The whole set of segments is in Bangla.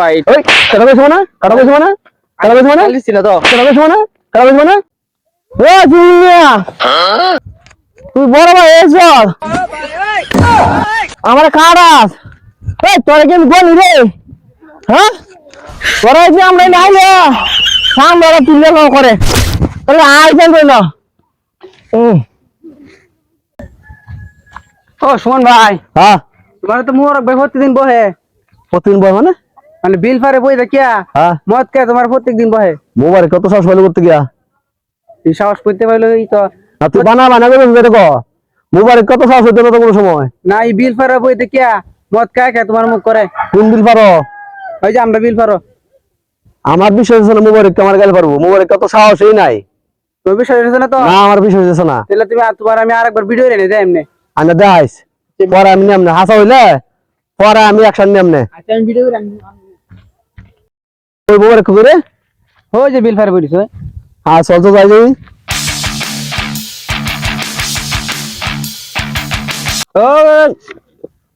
ভাই। ওই টাকা পয়সা মানে? পয়সা মানে? পয়সা মানে? না তো। পয়সা মানে? পয়সা মানে? ও তুই বড় ভাই এস আমার কারাস এই তোরা কি বলি রে? হ্যাঁ? তোরা কি আমরা নাইলে সামনে ওরা তুললে না করে। তাহলে আই যাই কইল ও সুমন ভাই। হ্যাঁ? তোমার তো মোর ভাই প্রতিদিন বহে। প্রতিদিন বয় মানে? মানে বিল ফারে বই দেখিয়া হ্যাঁ। মদ কে তোমার প্রত্যেক দিন বহে। মোবাইল কত সাহস পাইলে করতে গিয়া? এই সাহস করতে পারল এই তো। আর তুই বানা বানা করে যেতে কো? মোবাইল কত সাহস হইতে না তো কোনো সময়? না এই বিল ফারে বই দেখিয়া মদ কে কে তোমার মুখ করে। কোন দিন পারো ওই যে আমরা বিল ফারো। আমার বিষয় হচ্ছে না মোবাইল আমার গেলে পারব মোবাইল কত সাহসই নাই। তোর বিষয় হয়েছে না তো? না আমার বিষয় হচ্ছে না। তাহলে তুমি আর তোমার আমি আরেকবার ভিডিও এনে দেয় এমনি। আমি দেখাইস পরে আমি নেমনে। হাসা হইলে পরে আমি একসাথে নেমনে। আচ্ছা আমি ভিডিও ওই করে? ওই যে বিল ফারে বলিস হ্যাঁ চল তো যাই যাই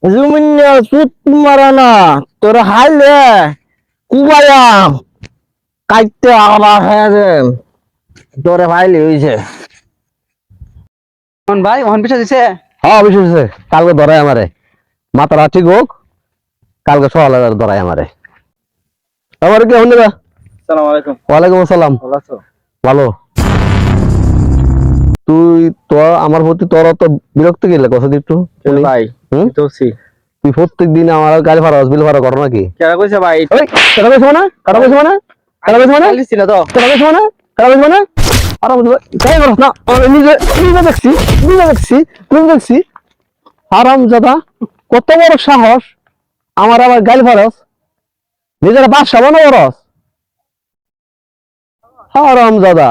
জুমিনিয়া সুত মারা না তোর হাইলে কুবায়াম কাইতে আবার হয়ে যে তোরে ভাইলে হইছে। সুমন ভাই ওহন বিষয় দিছে? হ্যাঁ অবশ্যই হইছে। কালকে ধরাই আমারে। মাথাটা ঠিক হোক কালকে সকালে ধরাই আমারে। আমার কি হন না সালাম আলাইকুম। আসসালাম। ভালো আছো? ভালো। তুই তো আমার প্রতি তোর তো বিরক্ত গেলে কথা একটু ভাই তোছি তুই প্রত্যেক দিন আমার গাড়ি ভাড়া বিল ভাড়া করো নাকি? কেডা কইছে ভাই? ওই টাকা পয়সা মানে? টাকা পয়সা মানে? টাকা পয়সা মানে? না তো। টাকা পয়সা মানে? টাকা পয়সা মানে? আরাম তাই করো না আমি নিজে নিজে দেখছি নিজে দেখছি নিজে দেখছি। আরাম দাদা কত বড় সাহস আমার আবার গাড়ি ভাড়াস নিজের বাসা বানো ওরস আরাম দাদা